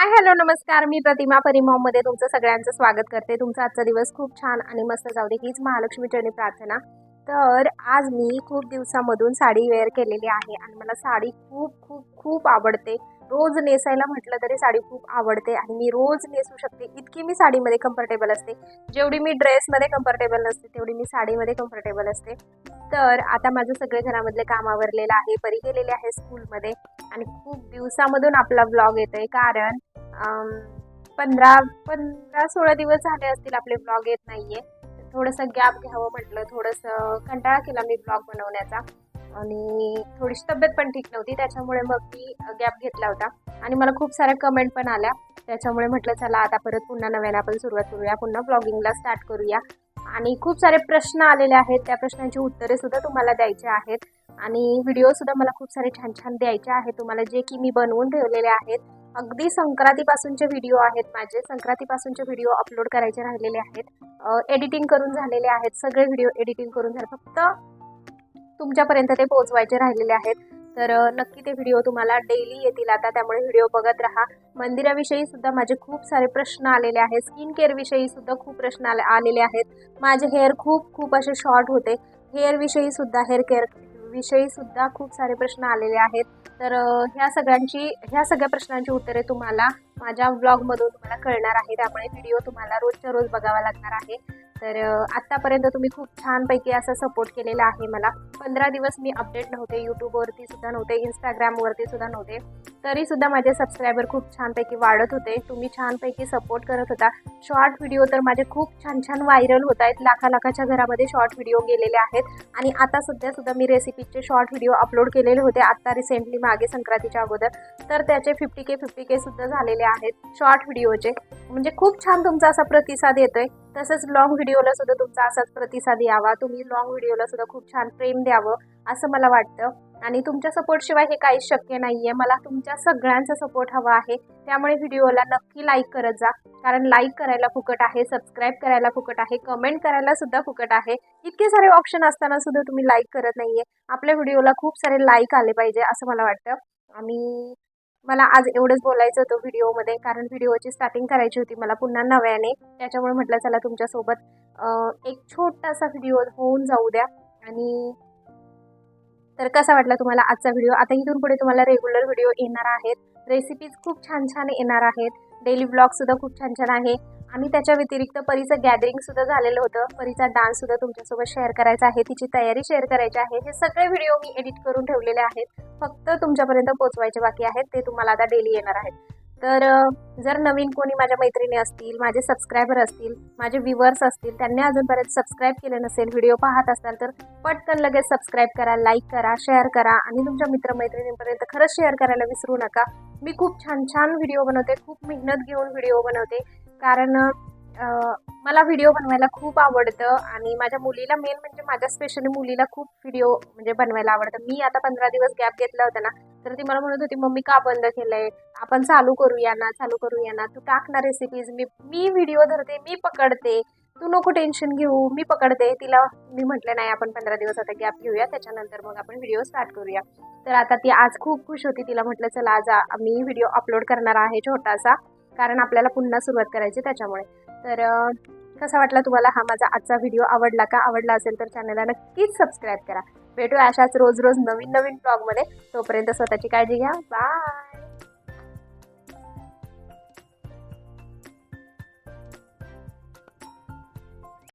Hi hello नमस्कार. मी प्रतिमा परिमॉममध्ये तुमचं सगळ्यांचं स्वागत करते. तुमचा आजचा दिवस खूप छान आणि मस्त जाऊ दे हीच महालक्ष्मी प्रार्थना. तर आज मी खूप दिवसामधून साडी वेअर केलेली आहे आणि मला साडी खूप खूप खूप आवडते. रोज नेसायला म्हटलं तरी साडी खूप आवडते आणि मी रोज नेसू शकते. इतकी मी साडीमध्ये कम्फर्टेबल असते. जेवढी मी ड्रेसमध्ये कम्फर्टेबल नसते तेवढी मी साडीमध्ये कम्फर्टेबल असते. तर आता माझं सगळे घरामधले काम आवरलेलं आहे परी गेलेले आहे स्कूलमध्ये आणि खूप दिवसामधून आपला ब्लॉग येतोय. कारण पंधरा पंधरा सोळा दिवस झाले असतील आपले ब्लॉग येत नाहीये. थोडंसं गॅप घ्यावं म्हटलं थोडंसं कंटाळा केला मी ब्लॉग बनवण्याचा. आणि थोडीशी तब्येत पण ठीक नव्हती त्याच्यामुळे मग मी गॅप घेतला होता. आणि मला खूप साऱ्या कमेंट पण आल्या. त्याच्यामुळे म्हटलं चला आता परत पुन्हा नव्याने आपण सुरुवात करूया. पुन्हा ब्लॉगिंगला स्टार्ट करूया. आणि खूप सारे प्रश्न आलेले आहेत. त्या प्रश्नांची उत्तरे सुद्धा तुम्हाला द्यायचे आहेत. आणि व्हिडिओ सुद्धा मला खूप सारे छान छान द्यायचे आहेत. तुम्हाला जे की मी बनवून ठेवलेले आहेत. अगदी संक्रांतीपासूनचे व्हिडिओ आहेत माझे. संक्रांतीपासूनचे व्हिडिओ अपलोड करायचे राहिलेले आहेत. एडिटिंग करून झालेले आहेत. सगळे व्हिडिओ एडिटिंग करून झाले. फक्त तुमच्यापर्यंत ते पोहोचवायचे राहिलेले आहेत. तर नक्की ते व्हिडिओ तुम्हाला डेली येतील आता त्यामुळे व्हिडिओ बघत राहा. मंदिराविषयी सुद्धा माझे खूप सारे प्रश्न आलेले आहेत. स्किन केअरविषयी सुद्धा खूप प्रश्न आले आलेले आहेत. माझे हेअर खूप खूप असे शॉर्ट होते. हेअरविषयी सुद्धा हेअर केअर विषयी सुद्धा खूप सारे प्रश्न आलेले आहेत. तर ह्या सगळ्यांची ह्या सगळ्या प्रश्नांची उत्तरे तुम्हाला माझ्या ब्लॉगमधून तुम्हाला कळणार आहे. त्यामुळे व्हिडिओ तुम्हाला रोजच्या रोज बघावा लागणार आहे. तर आत्तापर्यंत तुम्ही खूप छानपैकी असा सपोर्ट केलेला आहे मला. पंधरा दिवस मी अपडेट नव्हते यूट्यूबवरती सुद्धा नव्हते इंस्टाग्रामवरती सुद्धा नव्हते. तरी सुद्धा माझे सबस्क्रायबर खूप छानपैकी वाढत होते. तुम्ही छानपैकी सपोर्ट करत होता. शॉर्ट व्हिडिओ तर माझे खूप छान छान व्हायरल होत आहेत. लाखा लाखाच्या घरामध्ये शॉर्ट व्हिडिओ गेलेले आहेत. आणि आता सध्या सुद्धा मी रेसिपीचे शॉर्ट व्हिडिओ अपलोड केलेले होते. आत्ता रिसेंटली मागे संक्रांतीच्या अगोदर. तर त्याचे फिफ्टी के फिफ्टी के सुद्धा झालेले आहेत शॉर्ट व्हिडिओचे म्हणजे खूप छान तुमचा असा प्रतिसाद येतोय. तसंच लॉंग व्हिडिओला सुद्धा तुमचा असाच प्रतिसाद यावा. तुम्ही लॉंग व्हिडिओला सुद्धा खूप छान प्रेम द्यावं असं मला वाटतं. आणि तुमच्या सपोर्टशिवाय हे काहीच शक्य नाही आहे मला तुमच्या सगळ्यांचा सपोर्ट हवा आहे. त्यामुळे व्हिडिओला नक्की लाईक करत जा. कारण लाईक करायला फुकट आहे सबस्क्राईब करायला फुकट आहे कमेंट करायला सुद्धा फुकट आहे. इतके सारे ऑप्शन असताना सुद्धा तुम्ही लाईक करत नाही आहे आपल्या व्हिडिओला खूप सारे लाईक आले पाहिजे असं मला वाटतं. आणि मला आज एवढंच बोलायचं होतं व्हिडिओमध्ये कारण व्हिडिओची स्टार्टिंग करायची होती मला पुन्हा नव्याने. त्याच्यामुळे म्हटलं चला तुमच्यासोबत एक छोटासा व्हिडिओ होऊन जाऊ द्या. आणि तर कसा वाटला तुम्हाला आजचा व्हिडिओ? आता इथून पुढे तुम्हाला रेग्युलर व्हिडिओ येणार आहेत. रेसिपीज खूप छान छान येणार आहेत. डेली ब्लॉगसुद्धा खूप छान छान आहे. आणि त्याच्या व्यतिरिक्त परीचं गॅदरिंग सुद्धा झालेलं होतं. परीचा डान्स सुद्धा तुमच्यासोबत शेअर करायचा आहे. तिची तयारी शेअर करायची आहे. हे सगळे व्हिडिओ मी एडिट करून ठेवलेले आहेत. फक्त तुमच्यापर्यंत पोहोचवायचे बाकी आहेत. ते तुम्हाला आता डेली येणार आहेत. तर जर नवीन कोणी माझ्या मैत्रिणी असतील माझे सबस्क्रायबर असतील माझे व्ह्युअर्स असतील त्यांनी अजूनपर्यंत सबस्क्राईब केलं नसेल व्हिडिओ पाहत असाल तर पटकन लगेच सबस्क्राईब करा लाईक करा शेअर करा आणि तुमच्या मित्रमैत्रिणींपर्यंत खरंच शेअर करायला विसरू नका. मी खूप छान छान व्हिडिओ बनवते. खूप मेहनत घेऊन व्हिडिओ बनवते. कारण मला व्हिडिओ बनवायला खूप आवडतं आणि माझ्या मुलीला मेन म्हणजे माझ्या स्पेशली मुलीला खूप व्हिडिओ म्हणजे बनवायला आवडतं. मी आता पंधरा दिवस गॅप घेतला होता ना तर ती मला म्हणत होती मम्मी का बंद केलंय? आपण चालू करूया ना चालू करूया ना. तू टाक ना रेसिपीज मी मी व्हिडिओ धरते मी पकडते. तू नको टेन्शन घेऊ. मी पकडते. तिला मी म्हटलं नाही आपण पंधरा दिवस आता गॅप घेऊया. त्याच्यानंतर मग आपण व्हिडिओ स्टार्ट करूया. तर आता ती आज खूप खुश होती. तिला म्हटलं चला आज मी व्हिडिओ अपलोड करणार आहे छोटासा. कारण आपल्याला पुन्हा सुरुवात करायची त्याच्यामुळे. तर कसा वाटला तुम्हाला हा माझा आजचा व्हिडिओ आवडला का? आवडला असेल तर चॅनलला नक्कीच सबस्क्राईब करा. भेटूया अशाच रोज रोज नवीन नवीन ब्लॉगमध्ये तोपर्यंत स्वतःची काळजी घ्या. बाय